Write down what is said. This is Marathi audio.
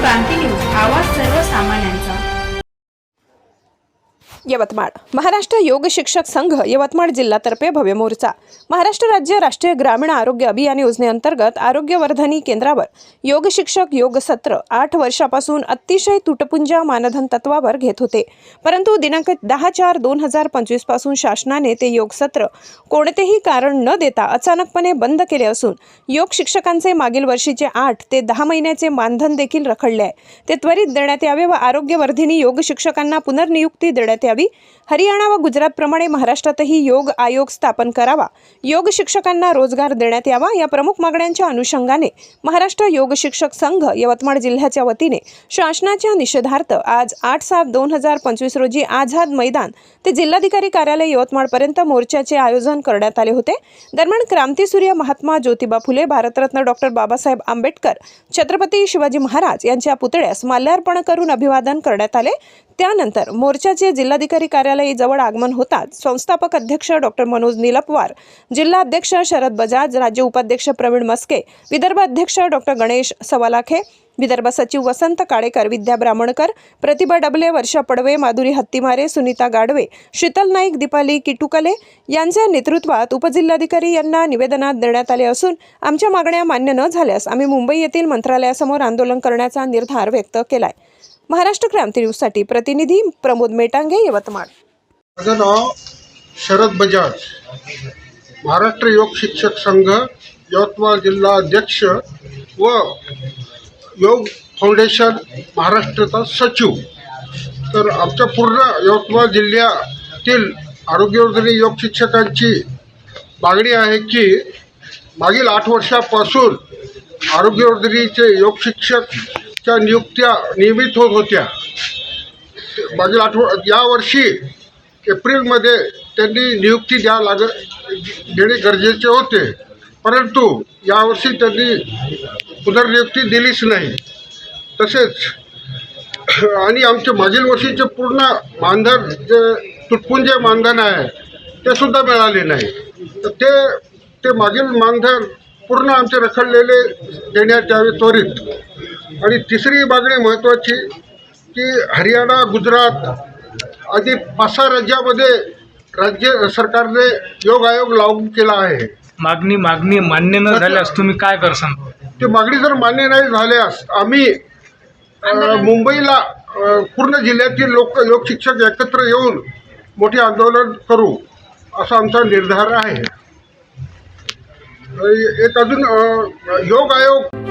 क्रांती न्यूज आवाज यवतमाळ. महाराष्ट्र योग शिक्षक संघ यवतमाळ जिल्हातर्फे भव्य मोर्चा. महाराष्ट्र राज्य राष्ट्रीय ग्रामीण आरोग्य अभियान योजनेअंतर्गत आरोग्यवर्धनी केंद्रावर योग शिक्षक योग सत्र आठ वर्षापासून अतिशय तुटपुंजा मानधन तत्वावर घेत होते. परंतु दिनांक दहा चार दोन हजार पंचवीसपासून शासनाने ते योग सत्र कोणतेही कारण न देता अचानकपणे बंद केले असून योग शिक्षकांचे मागील वर्षीचे आठ ते दहा महिन्याचे मानधन देखील रखडले आहे. ते त्वरित देण्यात यावे व आरोग्यवर्धिनी योग शिक्षकांना पुनर्नियुक्ती देण्यात यावी. हरियाणा व गुजरातप्रमाणे महाराष्ट्रातही योग आयोग स्थापन करावा. योग शिक्षकांना रोजगार देण्यात यावा. या प्रमुख मागण्यांच्या अनुषंगाने महाराष्ट्र योग शिक्षक संघ यवतमाळ जिल्ह्याच्या वतीने शासनाच्या निषेधार्थ आज आठ सात दोन हजार पंचवीस रोजी आझाद मैदान ते जिल्हाधिकारी कार्यालय यवतमाळपर्यंत मोर्चाचे आयोजन करण्यात आले होते. दरम्यान क्रांतीसूर्य महात्मा ज्योतिबा फुले भारतरत्न डॉक्टर बाबासाहेब आंबेडकर छत्रपती शिवाजी महाराज यांच्या पुतळ्यास माल्यार्पण करून अभिवादन करण्यात आले. त्यानंतर मोर्चाचे जिल्हा जिल्हाधिकारी कार्यालय जवळ आगमन होताच संस्थापक अध्यक्ष डॉक्टर मनोज निलपवार जिल्हा अध्यक्ष शरद बजाज राज्य उपाध्यक्ष प्रवीण मस्के विदर्भ अध्यक्ष डॉक्टर गणेश सवालाखे विदर्भ सचिव वसंत काळेकर विद्या ब्राह्मणकर प्रतिभा डबले वर्षा पडवे माधुरी हत्तीमारे सुनीता गाडवे शीतल नाईक दीपाली किटुकले यांच्या नेतृत्वात उपजिल्हाधिकारी यांना निवेदनात देण्यात आले असून आमच्या मागण्या मान्य न झाल्यास आम्ही मुंबई येथील मंत्रालयासमोर आंदोलन करण्याचा निर्धार व्यक्त केलाय. महाराष्ट्र क्रांती न्यूजसाठी प्रतिनिधी प्रमोद मेटांगे यवतमाळ. माझं नाव शरद बजाज. महाराष्ट्र योग शिक्षक संघ यवतमाळ जिल्हा अध्यक्ष व योग फाउंडेशन महाराष्ट्राचा सचिव. तर आमच्या पूर्ण यवतमाळ जिल्ह्यातील आरोग्यवर्धनी योग शिक्षकांची मागणी आहे की मागील आठ वर्षापासून आरोग्यवर्धनीचे योग त्या नियुक्त्या नियमित होत होत्या. मागील आठव यावर्षी एप्रिलमध्ये त्यांनी नियुक्ती द्या लाग देणे गरजेचे होते. परंतु यावर्षी त्यांनी पुनर्नियुक्ती दिलीच नाही. तसेच आणि आमचे मागील वर्षीचे पूर्ण मानधन जे तुटपुंजे मानधन आहे ते सुद्धा मिळाले नाही. तर ते ते मागील मानधन पूर्ण आमचे रखडलेले देण्यात यावे त्वरित. आणि तिसरी मागणी महत्त्वाची की हरियाणा गुजरात आदी पाच सहा राज्यामध्ये राज्य सरकारने योग आयोग लागू केला आहे. मागणी मागणी मान्य न झाल्यास तुम्ही काय करसाल ती मागणी जर मान्य नाही झाल्यास आम्ही अ, मुंबईला अ, पूर्ण जिल्ह्यातील लोक योग शिक्षक एकत्र येऊन मोठे आंदोलन करू असा आमचा निर्धार आहे. अ, एक अजून अ, योग आयोग